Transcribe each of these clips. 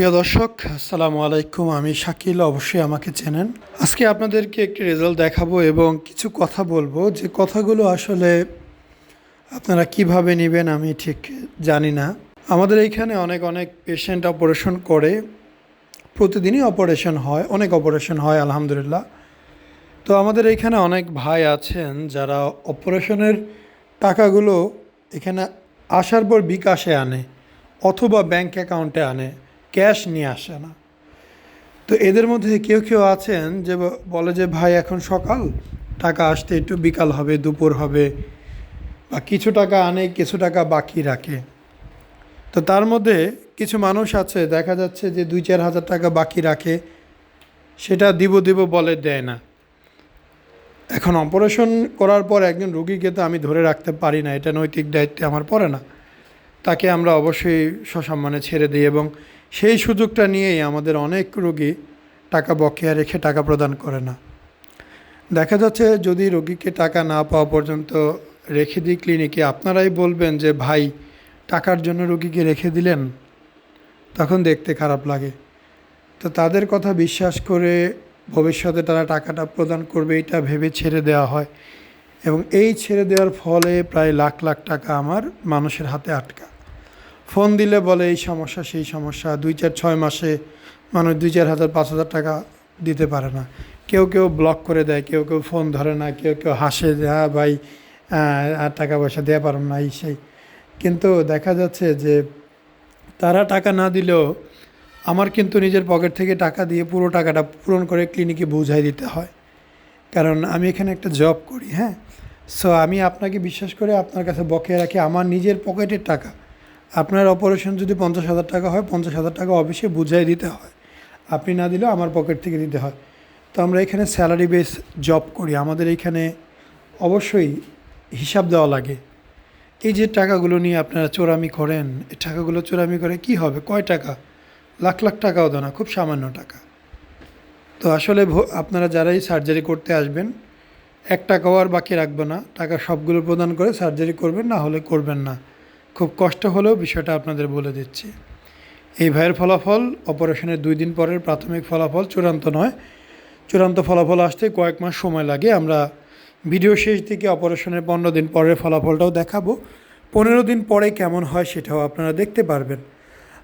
প্রিয় দর্শক, আসসালামু আলাইকুম। আমি শাকিল, অবশ্যই আমাকে চেনেন। আজকে আপনাদেরকে একটি রেজাল্ট দেখাবো এবং কিছু কথা বলব। যে কথাগুলো আসলে আপনারা কীভাবে নেবেন আমি ঠিক জানি না। আমাদের এইখানে অনেক অনেক পেশেন্ট অপারেশন করে। প্রতিদিনই অপারেশন হয়, অনেক অপারেশন হয়, আলহামদুলিল্লাহ। তো আমাদের এইখানে অনেক ভাই আছেন যারা অপারেশনের টাকাগুলো এখানে আসার পর বিকাশে আনে অথবা ব্যাংক অ্যাকাউন্টে আনে। ক্যাশ নিয়ে আসে না। তো এদের মধ্যে কেউ কেউ আছেন যে বলে যে, ভাই, এখন সকাল, টাকা আসতে একটু বিকাল হবে, দুপুর হবে, বা কিছু টাকা আনে, কিছু টাকা বাকি রাখে। তো তার মধ্যে কিছু মানুষ আছে, দেখা যাচ্ছে যে, দুই, চার হাজার টাকা বাকি রাখে, সেটা দিব দিব বলে দেয় না। এখন অপারেশন করার পর একজন রুগীকে তো আমি ধরে রাখতে পারি না, এটা নৈতিক দায়িত্বে আমার পড়ে না। তাকে আমরা অবশ্যই সসম্মানে ছেড়ে দিই এবং সেই সুযোগটা নিয়েই আমাদের অনেক রোগী টাকা বকেয়া রেখে টাকা প্রদান করে না। দেখা যাচ্ছে যদি রোগীকে টাকা না পাওয়া পর্যন্ত রেখে দিই ক্লিনিকে, আপনারাই বলবেন যে, ভাই, টাকার জন্য রোগীকে রেখে দিলেন? তখন দেখতে খারাপ লাগে। তো তাদের কথা বিশ্বাস করে ভবিষ্যতে তারা টাকাটা প্রদান করবে, এটা ভেবে ছেড়ে দেওয়া হয়। এবং এই ছেড়ে দেওয়ার ফলে প্রায় লাখ লাখ টাকা আমার মানুষের হাতে আটকা। ফোন দিলে বলে এই সমস্যা, সেই সমস্যা। দুই চার, ছয় মাসে মানুষ দুই চার হাজার, পাঁচ হাজার টাকা দিতে পারে না। কেউ কেউ ব্লক করে দেয়, কেউ কেউ ফোন ধরে না, কেউ কেউ হাসে যে হ্যাঁ ভাই আর টাকা পয়সা দেওয়া পারো না। এই সেই। কিন্তু দেখা যাচ্ছে যে, তারা টাকা না দিলেও আমার কিন্তু নিজের পকেট থেকে টাকা দিয়ে পুরো টাকাটা পূরণ করে ক্লিনিকে বুঝাই দিতে হয়। কারণ আমি এখানে একটা জব করি হ্যাঁ? সো আমি আপনাকে বিশ্বাস করে আপনার কাছে বকেয়া রাখি, আমার নিজের পকেটের টাকা। আপনার অপারেশন যদি পঞ্চাশ হাজার টাকা হয়, পঞ্চাশ হাজার টাকা অবশ্যই বুঝাই দিতে হয়। আপনি না দিলেও আমার পকেট থেকে দিতে হয়। তো আমরা এখানে স্যালারি বেস জব করি। আমাদের এইখানে অবশ্যই হিসাব দেওয়া লাগে। এই যে টাকাগুলো নিয়ে আপনারা চোরামি করেন, এই টাকাগুলো চোরামি করে কি হবে? কয় টাকা? লাখ লাখ টাকাও দেয় না, খুব সামান্য টাকা। তো আসলে আপনারা যারাই সার্জারি করতে আসবেন, এক টাকাও আর বাকি রাখবে না। টাকা সবগুলো প্রদান করে সার্জারি করবেন, না হলে করবেন না। খুব কষ্ট হলেও বিষয়টা আপনাদের বলে দিচ্ছি। এই ভাইয়ের ফলাফল অপারেশনের দুই দিন পরের প্রাথমিক ফলাফল চূড়ান্ত নয়। চূড়ান্ত ফলাফল আসতে কয়েক মাস সময় লাগে। আমরা ভিডিও শেষ দিকে অপারেশনের পনেরো দিন পরের ফলাফলটাও দেখাবো। পনেরো দিন পরে কেমন হয় সেটাও আপনারা দেখতে পারবেন।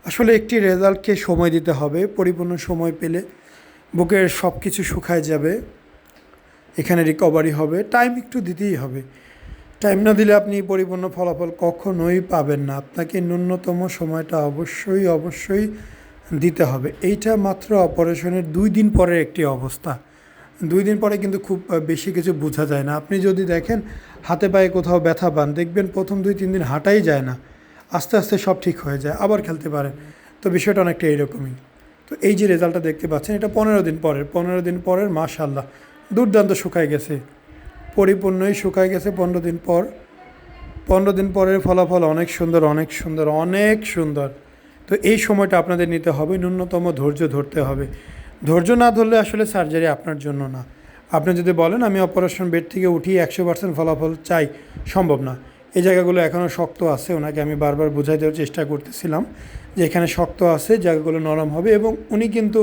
আসলে একটি রেজাল্টকে সময় দিতে হবে। পরিপূর্ণ সময় পেলে বুকের সব কিছু শুকায় যাবে। এখানে রিকভারি হবে। টাইম একটু দিতেই হবে। টাইম না দিলে আপনি পরিপূর্ণ ফলাফল কখনোই পাবেন না। আপনাকে ন্যূনতম সময়টা অবশ্যই অবশ্যই দিতে হবে। এইটা মাত্র অপারেশনের দুই দিন পরের একটি অবস্থা। দুই দিন পরে কিন্তু খুব বেশি কিছু বোঝা যায় না। আপনি যদি দেখেন হাতে পায়ে কোথাও ব্যথা পান, দেখবেন প্রথম দুই, তিন দিন হাঁটাই যায় না। আস্তে আস্তে সব ঠিক হয়ে যায়, আবার খেলতে পারেন। তো বিষয়টা অনেকটা এইরকমই তো এই যে রেজাল্টটা দেখতে পাচ্ছেন, এটা পনেরো দিন পরের, পনেরো দিন পরের মাশাল্লাহ দুর্দান্ত শুকায় গেছে। পরিপূর্ণই শুকায় গেছে পনেরো দিন পর। পনেরো দিন পরের ফলাফল অনেক সুন্দর অনেক সুন্দর অনেক সুন্দর। তো এই সময়টা আপনাদের নিতে হবে, ন্যূনতম ধৈর্য ধরতে হবে। ধৈর্য না ধরলে আসলে সার্জারি আপনার জন্য না। আপনি যদি বলেন, আমি অপারেশন বেড থেকে উঠিয়ে একশো পার্সেন্ট ফলাফল চাই সম্ভব না। এই জায়গাগুলো এখনও শক্ত আছে, ওনাকে আমি বারবার বোঝাই দেওয়ার চেষ্টা করতেছিলাম যে এখানে শক্ত আছে, জায়গাগুলো নরম হবে এবং উনি কিন্তু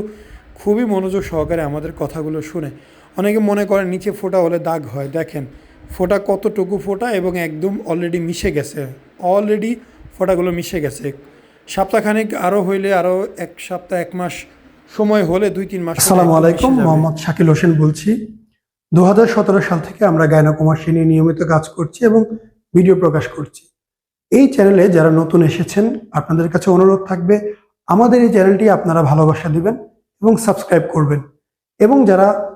খুবই মনোযোগ সহকারে আমাদের কথাগুলো শুনে অনেকে মনে করেন নিচে ফোঁটা হলে দাগ হয়। দেখেন ফোঁটা কতটুকু ফোঁটা এবং একদম অলরেডি মিশে গেছে। অলরেডি ফোঁটাগুলো মিশে গেছে। সপ্তাহখানেক আরও হইলে আরও এক সপ্তাহ এক মাস সময় হলে দুই তিন মাস আসসালামু আলাইকুম মোহাম্মদ শাকিল হোসেন বলছি। দু হাজার সতেরো সাল থেকে আমরা গায়নাকুমাসী নিয়ে নিয়মিত কাজ করছি এবং ভিডিও প্রকাশ করছি। এই চ্যানেলে যারা নতুন এসেছেন আপনাদের কাছে অনুরোধ থাকবে আমাদের এই চ্যানেলটি আপনারা ভালোবাসা দিবেন এবং সাবস্ক্রাইব করবেন। এবং যারা